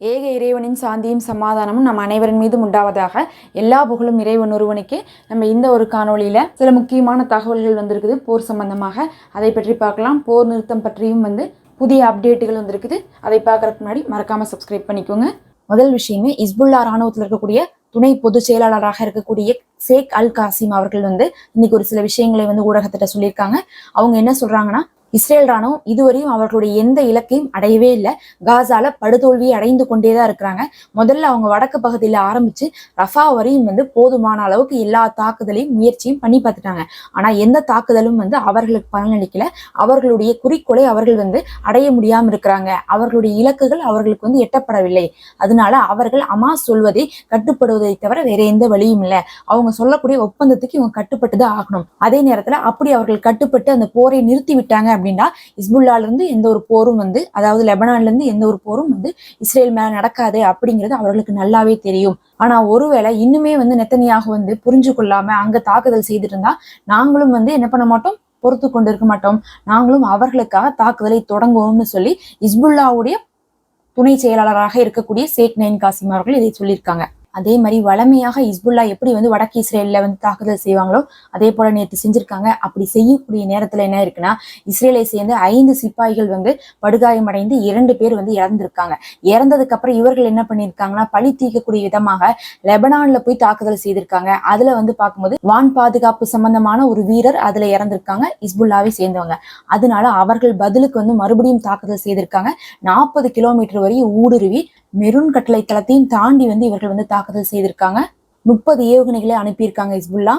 ஏக இறைவனின் சாந்தியும் சமாதானமும் நம் அனைவரின் மீதும் உண்டாவதாக எல்லா புகழும் இறைவன் ஒருவனுக்கே. நம்ம இந்த ஒரு காணொளியில் சில முக்கியமான தகவல்கள் வந்திருக்குது. போர் சம்பந்தமாக அதை பற்றி பார்க்கலாம். போர் நிறுத்தம் பற்றியும் வந்து புதிய அப்டேட்டுகள் வந்திருக்குது. அதை பார்க்குறதுக்கு முன்னாடி மறக்காமல் சப்ஸ்கிரைப் பண்ணிக்கோங்க. முதல் விஷயமே இஸ்புல்லா ராணுவத்தில் இருக்கக்கூடிய துணை பொதுச் செயலாளராக இருக்கக்கூடிய ஷேக் அல் காசிம் அவர்கள் வந்து இன்னைக்கு ஒரு சில விஷயங்களை வந்து ஊடகத்திட்ட சொல்லியிருக்காங்க. அவங்க என்ன சொல்றாங்கன்னா இஸ்ரேல் ராணுவம் இதுவரையும் அவர்களுடைய எந்த இலக்கையும் அடையவே இல்லை. காசால படுதோல்வியை அடைந்து கொண்டே தான் இருக்கிறாங்க. முதல்ல அவங்க வடக்கு பகுதியில் ஆரம்பிச்சு ரஃபா வரையும் வந்து போதுமான அளவுக்கு எல்லா தாக்குதலையும் முயற்சியும் பண்ணி பார்த்துட்டாங்க. ஆனா எந்த தாக்குதலும் வந்து அவர்களுக்கு பலனளிக்கல. அவர்களுடைய குறிக்கோளை அவர்கள் வந்து அடைய முடியாம இருக்கிறாங்க. அவர்களுடைய இலக்குகள் அவர்களுக்கு வந்து எட்டப்படவில்லை. அதனால அவர்கள் அமா சொல்வதை கட்டுப்படுவதை தவிர வேற எந்த வழியும் இல்லை. அவங்க சொல்லக்கூடிய ஒப்பந்தத்துக்கு இவங்க கட்டுப்பட்டு தான் ஆகணும். அதே நேரத்துல அப்படி அவர்கள் கட்டுப்பட்டு அந்த போரை நிறுத்தி விட்டாங்க அப்படின்னா இஸ்புல்லால இருந்து எந்த ஒரு போரும் வந்து அதாவது லெபனான்ல இருந்து எந்த ஒரு போரும் வந்து இஸ்ரேல் மேல நடக்காது அப்படிங்கிறது அவர்களுக்கு நல்லாவே தெரியும். ஆனா ஒருவேளை இன்னுமே வந்து நெத்தனியாக வந்து புரிஞ்சு கொள்ளாம அங்க தாக்குதல் செய்துட்டு இருந்தா நாங்களும் வந்து என்ன பண்ண மாட்டோம்? பொறுத்து கொண்டு இருக்க மாட்டோம். நாங்களும் அவர்களுக்காக தாக்குதலை தொடங்குவோம்னு சொல்லி இஸ்புல்லாவுடைய துணை செயலாளராக இருக்கக்கூடிய சேக் நைன் காசிம் அவர்கள் இதை சொல்லியிருக்காங்க. அதே மாதிரி வளமையாக இஸ்புல்லா எப்படி வந்து வடக்கு இஸ்ரேலில் வந்து தாக்குதல் செய்வாங்களோ அதே போல நேற்று செஞ்சிருக்காங்க. அப்படி செய்யக்கூடிய நேரத்தில் என்ன இருக்குன்னா இஸ்ரேலை சேர்ந்து ஐந்து சிப்பாய்கள் வந்து படுகாயமடைந்து இரண்டு பேர் வந்து இறந்திருக்காங்க. இறந்ததுக்கு அப்புறம் இவர்கள் என்ன பண்ணியிருக்காங்கன்னா பழி தீர்க்கக்கூடிய விதமாக லெபனான்ல போய் தாக்குதல் செய்திருக்காங்க. அதுல வந்து பார்க்கும்போது வான் பாதுகாப்பு சம்பந்தமான ஒரு வீரர் அதுல இறந்திருக்காங்க இஸ்புல்லாவை சேர்ந்தவங்க. அதனால அவர்கள் பதிலுக்கு வந்து மறுபடியும் தாக்குதல் செய்திருக்காங்க. நாற்பது கிலோமீட்டர் வரையும் ஊடுருவி மெரூன் கட்டளை தளத்தையும் தாண்டி வந்து இவர்கள் வந்து தாக்குதல் செய்திருக்காங்க. முப்பது ஏவுகணைகளை அனுப்பியிருக்காங்க இஸ்புல்லா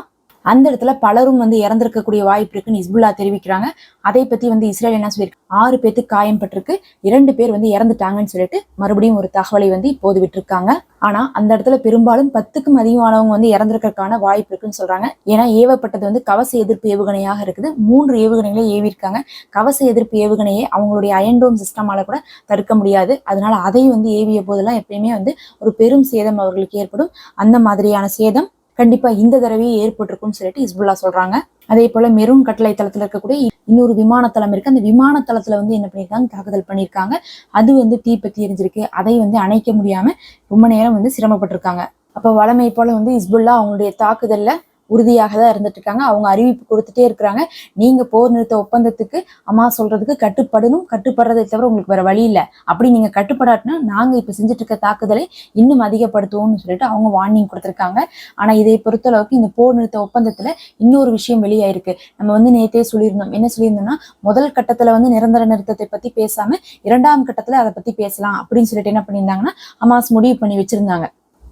அந்த இடத்துல பலரும் வந்து இறந்திருக்கக்கூடிய வாய்ப்பு இருக்குன்னு இஸ்புல்லா தெரிவிக்கிறாங்க. அதை பத்தி வந்து இஸ்ரேல் என்ன சொல்லியிருக்கு? ஆறு பேத்துக்கு காயம் பட்டிருக்கு. இரண்டு பேர் வந்து இறந்துட்டாங்கன்னு சொல்லிட்டு மறுபடியும் ஒரு தகவலை வந்து இப்போது விட்டுருக்காங்க. ஆனா அந்த இடத்துல பெரும்பாலும் பத்துக்கும் அதிகமானவங்க வந்து இறந்திருக்கிறதுக்கான வாய்ப்பு இருக்குன்னு சொல்றாங்க. ஏன்னா ஏவப்பட்டது வந்து கவச எதிர்ப்பு ஏவுகணையாக இருக்குது. மூன்று ஏவுகணைகளை ஏவிருக்காங்க கவச எதிர்ப்பு ஏவுகணையை அவங்களுடைய அயன்டோம் சிஸ்டமால கூட தடுக்க முடியாது. அதனால அதை வந்து ஏவிய போதெல்லாம் எப்பயுமே வந்து ஒரு பெரும் சேதம் அவர்களுக்கு ஏற்படும். அந்த மாதிரியான சேதம் கண்டிப்பா இந்த தடவையே ஏற்பட்டிருக்கும்னு சொல்லிட்டு இஸ்புல்லா சொல்றாங்க. அதே போல மெரூன் கட்டளை தளத்துல இருக்கக்கூடிய இன்னொரு விமானத்தளம் இருக்கு. அந்த விமானத்தளத்துல வந்து என்ன பண்ணியிருக்காங்க தாக்குதல் பண்ணியிருக்காங்க அது வந்து தீப்பத்தி எரிஞ்சிருக்கு. அதை வந்து அணைக்க முடியாம ரொம்ப நேரம் வந்து சிரமப்பட்டிருக்காங்க. அப்ப வளமை போல வந்து இஸ்புல்லா அவங்களுடைய தாக்குதல்ல உறுதியாக தான் இருந்துட்டு இருக்காங்க அவங்க அறிவிப்பு கொடுத்துட்டே இருக்கிறாங்க. நீங்க போர் நிறுத்த ஒப்பந்தத்துக்கு அம்மா சொல்றதுக்கு கட்டுப்படணும். கட்டுப்படுறதை தவிர உங்களுக்கு வேற வழி இல்லை. அப்படி நீங்க கட்டுப்படாட்டினா நாங்க இப்ப செஞ்சுட்டு இருக்க தாக்குதலை இன்னும் அதிகப்படுத்துவோம்னு சொல்லிட்டு அவங்க வார்னிங் கொடுத்துருக்காங்க. ஆனா இதை பொறுத்தளவுக்கு இந்த போர் நிறுத்த ஒப்பந்தத்துல இன்னொரு விஷயம் வெளியாயிருக்கு. நம்ம வந்து நேத்தே சொல்லியிருந்தோம். என்ன சொல்லியிருந்தோம்னா முதல் கட்டத்துல வந்து நிரந்தர நிறுத்தத்தை பத்தி பேசாம இரண்டாம் கட்டத்துல அதை பத்தி பேசலாம் அப்படின்னு சொல்லிட்டு என்ன பண்ணியிருந்தாங்கன்னா அமாஸ் முடிவு பண்ணி வச்சிருந்தாங்க.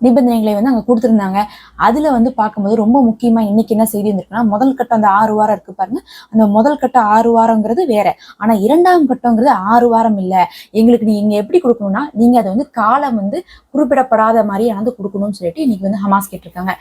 நிபந்தனைகளை வந்து அங்க கொடுத்துருந்தாங்க. அதுல வந்து பார்க்கும்போது ரொம்ப முக்கியமா இன்னைக்கு என்ன செய்தி வந்திருக்குன்னா முதல் கட்டம் அந்த ஆறு வாரம் இருக்கு பாருங்க. அந்த முதல் கட்டம் ஆறு வாரங்கிறது வேற. ஆனா இரண்டாம் கட்டங்கிறது ஆறு வாரம் இல்ல. எங்களுக்கு நீங்க எப்படி கொடுக்கணும்னா நீங்க அதை வந்து காலம் வந்து குறிப்பிடப்படாத மாதிரி வந்து கொடுக்கணும்னு சொல்லிட்டு இன்னைக்கு வந்து ஹமாஸ் கேட்டிருக்காங்க.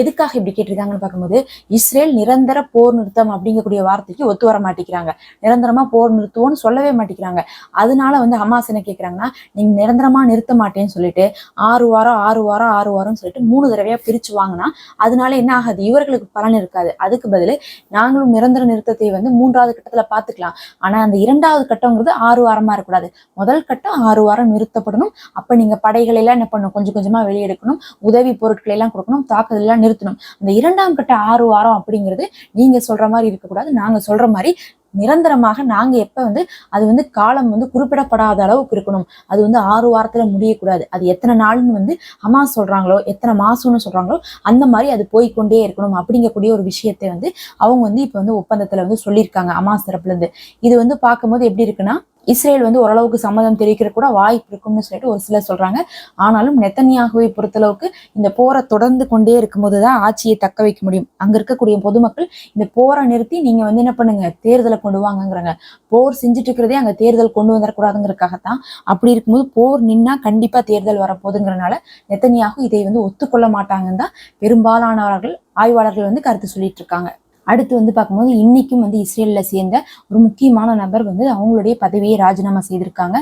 எதுக்காக இப்படி கேட்டிருக்காங்கன்னு பார்க்கும்போது இஸ்ரேல் நிரந்தர போர் நிறுத்தம் அப்படிங்கக்கூடிய வார்த்தைக்கு ஒத்து வர மாட்டேங்கிறாங்க. நிரந்தரமா போர் நிறுத்துவோம்னு சொல்லவே மாட்டேங்கிறாங்க. அதனால வந்து ஹமாஸ் என்ன கேட்கறாங்கன்னா நீங்க நிரந்தரமா நிறுத்த மாட்டேன்னு சொல்லிட்டு ஆறு வாரம் ஆறு வாரம் ஆறு வாரம் சொல்லிட்டு மூணு தடவையா பிரிச்சு வாங்கினா அதனால என்ன ஆகாது? இவர்களுக்கு பலன் இருக்காது. அதுக்கு பதில் நாங்களும் நிரந்தர நிறுத்தத்தை வந்து மூன்றாவது கட்டத்துல பாத்துக்கலாம். ஆனா அந்த இரண்டாவது கட்டங்கிறது ஆறு வாரமா இருக்கக்கூடாது. முதல் கட்டம் ஆறு வாரம் நிறுத்தப்படணும். அப்ப நீங்க படைகளை எல்லாம் என்ன பண்ணணும்? கொஞ்சம் கொஞ்சமா வெளியெடுக்கணும். உதவி பொருட்களை எல்லாம் கொடுக்கணும். தாக்குதல் எல்லாம் நிறுத்தணும். அந்த இரண்டாம் கட்ட ஆறு வாரம் அப்படிங்கிறது நீங்க சொல்ற மாதிரி இருக்கக்கூடாது. நாங்க சொல்ற மாதிரி நிரந்தரமாக நாங்க எப்ப வந்து அது வந்து காலம் வந்து குறிப்பிடப்படாத அளவுக்கு இருக்கணும். அது வந்து ஆறு வாரத்துல முடியக்கூடாது. அது எத்தனை நாள்னு வந்து அம்மா சொல்றாங்களோ எத்தனை மாசம்னு சொல்றாங்களோ அந்த மாதிரி அது போய்க்கொண்டே இருக்கணும் அப்படிங்கக்கூடிய ஒரு விஷயத்தை வந்து அவங்க வந்து இப்ப வந்து ஒப்பந்தத்துல வந்து சொல்லியிருக்காங்க அம்மா சிறப்புலேருந்து இருந்து. இது வந்து பார்க்கும்போது எப்படி இருக்குன்னா இஸ்ரேல் வந்து ஓரளவுக்கு சம்மதம் தெரிவிக்கிற கூட வாய்ப்பு இருக்கும்னு சொல்லிட்டு ஒரு சிலர் சொல்றாங்க. ஆனாலும் நெத்தனியாகவே பொறுத்தளவுக்கு இந்த போரை தொடர்ந்து கொண்டே இருக்கும்போது தான் ஆட்சியை தக்க வைக்க முடியும். அங்க இருக்கக்கூடிய பொதுமக்கள் இந்த போரை நிறுத்தி நீங்க வந்து என்ன பண்ணுங்க? தேர்தலை கொண்டு வாங்கங்கிறாங்க. போர் செஞ்சுட்டு இருக்கிறதே அங்க தேர்தல் கொண்டு வந்துடக்கூடாதுங்கிறதுக்காகத்தான் அப்படி இருக்கும்போது போர் நின்னா கண்டிப்பா தேர்தல் வரப்போகுதுங்கிறனால நெத்தனியாக இதை வந்து ஒத்துக்கொள்ள மாட்டாங்கன்னு தான் பெரும்பாலானவர்கள் ஆய்வாளர்கள் வந்து கருத்து சொல்லிட்டு இருக்காங்க. அடுத்து வந்து பார்க்கும்போது இன்னைக்கும் வந்து இஸ்ரேலில் சேர்ந்த ஒரு முக்கியமான நபர் வந்து அவங்களுடைய பதவியை ராஜினாமா செய்திருக்காங்க.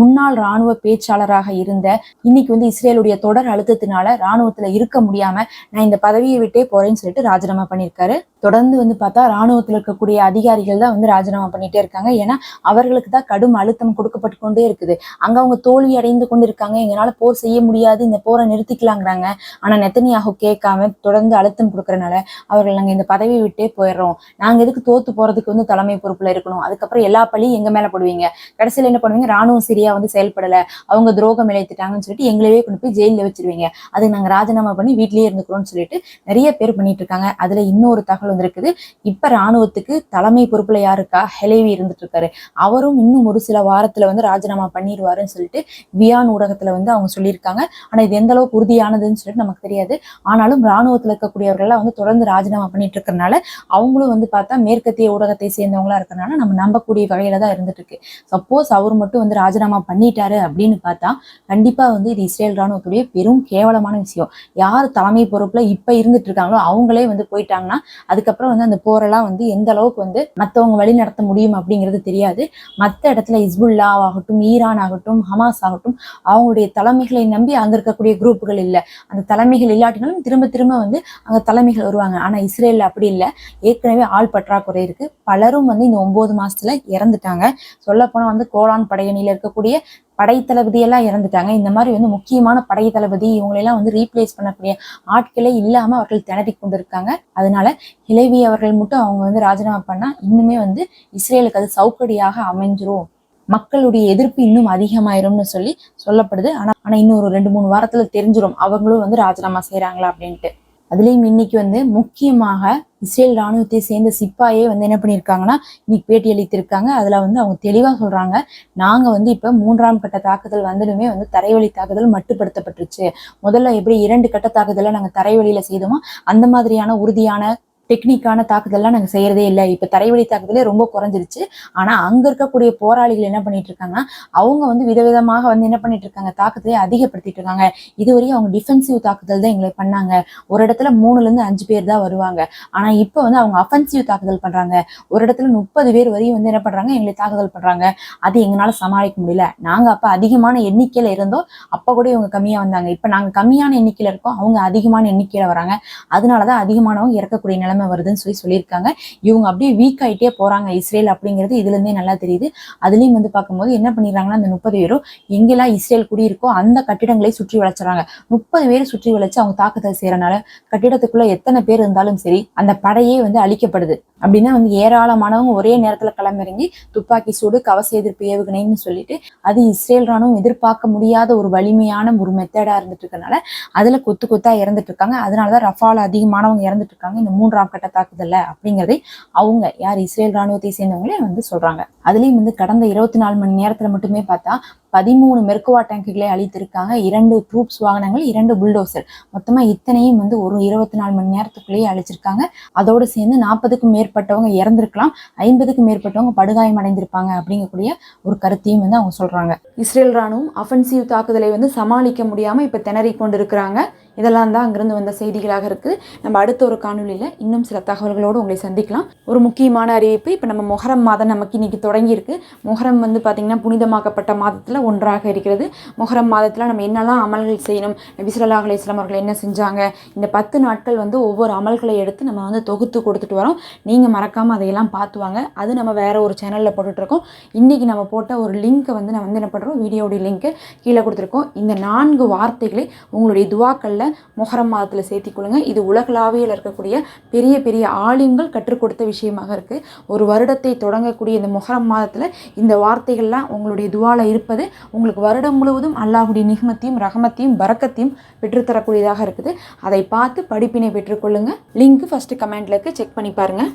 முன்னாள் ராணுவ பேச்சாளராக இருந்த இன்னைக்கு வந்து இஸ்ரேலுடைய தொடர் அழுத்தத்தினால ராணுவத்தில் இருக்க முடியாம நான் இந்த பதவியை விட்டே போறேன்னு சொல்லிட்டு ராஜினாமா பண்ணியிருக்காரு. தொடர்ந்து வந்து பார்த்தா ராணுவத்தில் இருக்கக்கூடிய அதிகாரிகள் தான் வந்து ராஜினாமா பண்ணிட்டே இருக்காங்க. ஏன்னா அவர்களுக்கு தான் கடும் அழுத்தம் கொடுக்கப்பட்டு கொண்டே இருக்குது. அங்க அவங்க தோல்வி அடைந்து கொண்டு இருக்காங்க எங்களால போர் செய்ய முடியாது. இந்த போரை நிறுத்திக்கலாங்கிறாங்க. ஆனா நெத்தனியாக கேட்காம தொடர்ந்து அழுத்தம் கொடுக்கறனால அவர்கள் நாங்க இந்த பதவியை விட்டே போயிடுறோம். நாங்க எதுக்கு தோத்து போறதுக்கு வந்து தலைமை பொறுப்புல இருக்கணும்? அதுக்கப்புறம் எல்லா பழியும் எங்க மேல போடுவீங்க? கடைசியில் என்ன பண்ணுவீங்க? ராணுவம் சரியா வந்து செயல்படல. அவங்க துரோகம் இழைத்துட்டாங்கன்னு சொல்லிட்டு எங்களவே கொண்டு போய் ஜெயிலில் வச்சிருவீங்க. அதுக்கு நாங்க ராஜினாமா பண்ணி வீட்லயே இருந்துக்கிறோம்னு சொல்லிட்டு நிறைய பேர் பண்ணிட்டு இருக்காங்க. அதுல இன்னொரு தகவல் வந்திருக்குது. இப்ப ராணுவத்துக்கு தலைமை பொறுப்புல யாருக்கா? ஹெலேவி இருந்துட்டு இருக்காரு அவரும் இன்னும் ஒரு சில வாரத்துல வந்து ராஜினாமா பண்ணிடுவாருன்னு சொல்லிட்டு வியான் ஊடகத்துல வந்து அவங்க சொல்லியிருக்காங்க. ஆனா இது எந்த அளவுக்கு உறுதியானதுன்னு சொல்லிட்டு நமக்கு தெரியாது. ஆனாலும் ராணுவத்துல இருக்கக்கூடியவர்கள்லாம் வந்து தொடர்ந்து ராஜினாமா பண்ணிட்டு இருக்கறனால அவங்களும் வந்து பார்த்தா மேற்கத்திய ஊடகத்தை சேர்ந்தவங்களா இருக்கிறனால நம்ம நம்பக்கூடிய வகையில தான் இருந்துட்டு இருக்கு சப்போஸ் அவர் மட்டும் வந்து ராஜினாமா பண்ணிட்டாரு அப்படின்னு பார்த்தா கண்டிப்பா வந்து இது இஸ்ரேல் ராணுவத்துடைய பெரும் கேவலமான விஷயம். யார் தலைமை பொறுப்புல இப்ப இருந்துட்டு இருக்காங்களோ அவங்களே வந்து போயிட்டாங்கன்னா அது அதுக்கப்புறம் வந்து அந்த போரெல்லாம் வந்து எந்த அளவுக்கு வந்து மத்தவங்க வழி நடத்த முடியும் அப்படிங்கிறது தெரியாது. மற்ற இடத்துல இஸ்புல்லா ஆகட்டும் ஈரான் ஆகட்டும் ஹமாஸ் ஆகட்டும் அவங்களுடைய தலைமைகளை நம்பி அங்கே இருக்கக்கூடிய குரூப்புகள் இல்லை. அந்த தலைமைகள் இல்லாட்டினாலும் திரும்ப திரும்ப வந்து அங்க தலைமைகள் வருவாங்க. ஆனா இஸ்ரேல் அப்படி இல்லை. ஏற்கனவே ஆள் பற்றாக்குறை இருக்கு. பலரும் வந்து இந்த ஒன்பது மாசத்துல இறந்துட்டாங்க. சொல்ல போனா வந்து கோலான் படையணியில இருக்கக்கூடிய படைத்தளபதி எல்லாம் இறந்துட்டாங்க. இந்த மாதிரி வந்து முக்கியமான படைத்தளபதி இவங்களெல்லாம் வந்து ரீப்ளேஸ் பண்ணக்கூடிய ஆட்களே இல்லாம அவர்கள் திணறி கொண்டிருக்காங்க. அதனால இளைவி அவர்கள் மட்டும் அவங்க வந்து ராஜினாமா பண்ணா இன்னுமே வந்து இஸ்ரேலுக்கு அது சவுக்கடியாக அமைஞ்சிரும். மக்களுடைய எதிர்ப்பு இன்னும் அதிகமாயிரும்னு சொல்லி சொல்லப்படுது. ஆனா ஆனா இன்னும் ஒரு ரெண்டு மூணு வாரத்துல தெரிஞ்சிடும் அவங்களும் வந்து ராஜினாமா செய்யறாங்களா அப்படின்ட்டு. அதுலயும் இன்னைக்கு வந்து முக்கியமாக இஸ்ரேல் ராணுவத்தை சேர்ந்த சிப்பாயே வந்து என்ன பண்ணியிருக்காங்கன்னா இன்னைக்கு பேட்டி அளித்திருக்காங்க. அதுல வந்து அவங்க தெளிவா சொல்றாங்க. நாங்க வந்து இப்ப மூன்றாம் கட்ட தாக்குதல் வந்ததுமே வந்து தரைவழி தாக்குதல் மட்டுப்படுத்தப்பட்டுருச்சு. முதல்ல எப்படி இரண்டு கட்ட தாக்குதலை நாங்க தரைவழியில் செய்தோமோ அந்த மாதிரியான உறுதியான டெக்னிக்கான தாக்குதல்லாம் நாங்கள் செய்யறதே இல்லை. இப்போ தரைவழி தாக்குதலே ரொம்ப குறைஞ்சிருச்சு. ஆனால் அங்கே இருக்கக்கூடிய போராளிகள் என்ன பண்ணிட்டு இருக்காங்கன்னா அவங்க வந்து விதவிதமாக வந்து என்ன பண்ணிட்டு இருக்காங்க தாக்குதலை அதிகப்படுத்திட்டு இருக்காங்க. இதுவரையும் அவங்க டிஃபென்சிவ் தாக்குதல் தான் எங்களை பண்ணாங்க. ஒரு இடத்துல மூணுலேருந்து அஞ்சு பேர் தான் வருவாங்க. ஆனால் இப்போ வந்து அவங்க அஃபென்சிவ் தாக்குதல் பண்ணுறாங்க ஒரு இடத்துல முப்பது பேர் வரையும் வந்து என்ன பண்ணுறாங்க எங்களை தாக்குதல் பண்ணுறாங்க அது எங்களால் சமாளிக்க முடியல. நாங்கள் அப்போ அதிகமான எண்ணிக்கையில் இருந்தோம். அப்போ கூட இவங்க கம்மியாக வந்தாங்க. இப்போ நாங்கள் கம்மியான எண்ணிக்கையில் இருக்கோம். அவங்க அதிகமான எண்ணிக்கையில் வராங்க. அதனால தான் அதிகமானவங்க இறக்கக்கூடிய நிலை நிலைமை வருதுன்னு சொல்லி சொல்லியிருக்காங்க. இவங்க அப்படியே வீக் ஆயிட்டே போறாங்க இஸ்ரேல் அப்படிங்கிறது. இதுல இருந்தே நல்லா தெரியுது. அதுலயும் வந்து பார்க்கும்போது என்ன பண்ணிடுறாங்கன்னா அந்த முப்பது பேரும் எங்கெல்லாம் இஸ்ரேல் குடியிருக்கோ அந்த கட்டிடங்களை சுற்றி வளைச்சுறாங்க. முப்பது பேர் சுற்றி வளைச்சு அவங்க தாக்குதல் செய்யறனால கட்டிடத்துக்குள்ள எத்தனை பேர் இருந்தாலும் சரி அந்த படையே வந்து அழிக்கப்படுது. அப்படின்னா வந்து ஏராளமானவங்க ஒரே நேரத்துல களமிறங்கி துப்பாக்கி சூடு கவச எதிர்ப்பு ஏவுகணைன்னு சொல்லிட்டு அது இஸ்ரேல் ராணுவம் எதிர்பார்க்க முடியாத ஒரு வலிமையான ஒரு மெத்தடா இருந்துட்டு இருக்கனால அதுல கொத்து கொத்தா இறந்துட்டு இருக்காங்க. அதனாலதான் ரஃபால் அதிகமானவங்க இறந்துட்டு இருக்காங்க. இந்த மூன்றாம் கட்ட தாக்குதல்ல அப்படிங்கிறதை அவங்க யார் இஸ்ரேல் ராணுவத்தை சேர்ந்தவங்களே வந்து சொல்றாங்க. அதுலயும் வந்து கடந்த இருபத்தி நாலு மணி நேரத்தில் மட்டுமே பார்த்தா பதிமூணு மெர்குவா டேங்குகளை அழித்திருக்காங்க. இரண்டு ட்ரூப்ஸ் வாகனங்கள் இரண்டு புல்டோசர் மொத்தமா இத்தனையும் வந்து ஒரு இருபத்தி நாலு மணி நேரத்துக்குள்ளேயே அழிச்சிருக்காங்க. அதோடு சேர்ந்து நாற்பதுக்கும் மேற்பட்டவங்க இறந்திருக்கலாம். ஐம்பதுக்கும் மேற்பட்டவங்க படுகாயம் அடைந்திருப்பாங்க அப்படிங்கக்கூடிய ஒரு கருத்தையும் வந்து அவங்க சொல்றாங்க. இஸ்ரேல் ராணுவம் அஃபென்சிவ் தாக்குதலை வந்து சமாளிக்க முடியாம இப்ப திணறி கொண்டிருக்கிறாங்க. இதெல்லாம் தான் அங்கிருந்து வந்த செய்திகளாக இருக்குது நம்ம அடுத்த ஒரு காணொலியில் இன்னும் சில தகவல்களோடு உங்களை சந்திக்கலாம். ஒரு முக்கியமான அறிவிப்பு இப்போ நம்ம மொஹரம் மாதம் நமக்கு இன்னைக்கு தொடங்கியிருக்கு. மொஹரம் வந்து பார்த்திங்கன்னா புனிதமாக்கப்பட்ட மாதத்தில் ஒன்றாக இருக்கிறது. முகரம் மாதத்தில் நம்ம என்னெல்லாம் அமல்கள் செய்யணும்? நபிசுல்லா அலையம் அவர்கள் என்ன செஞ்சாங்க? இந்த பத்து நாட்கள் வந்து ஒவ்வொரு அமல்களை எடுத்து நம்ம வந்து தொகுத்து கொடுத்துட்டு வரோம். நீங்கள் மறக்காமல் அதையெல்லாம் பார்த்துவாங்க அது நம்ம வேறு ஒரு சேனலில் போட்டுட்ருக்கோம். இன்றைக்கி நம்ம போட்ட ஒரு லிங்க்கை வந்து நான் வந்து என்ன பண்ணுறோம் வீடியோடைய லிங்க்கு கீழே கொடுத்துருக்கோம். இந்த நான்கு வார்த்தைகளை உங்களுடைய துவாக்களில் முகரம் மாதத்தில் சேர்த்திக்கொள்ளுங்க இது உலகளாவியில் இருக்கக்கூடிய பெரிய பெரிய ஆலிம்கள் கற்றுக் கொடுத்த விஷயமாக இருக்குது ஒரு வருடத்தை தொடங்கக்கூடிய இந்த மொஹரம் மாதத்தில் இந்த வார்த்தைகள்லாம் உங்களுடைய துவாவில் இருப்பது உங்களுக்கு வருடம் முழுவதும் அல்லாஹுடைய நிகமத்தையும் ரஹமத்தையும் பறக்கத்தையும் பெற்றுத்தரக்கூடியதாக இருக்குது. அதை பார்த்து படிப்பினை பெற்றுக்கொள்ளுங்க. லிங்க் ஃபஸ்ட்டு கமெண்ட்டில் இருக்குது செக் பண்ணி பாருங்கள்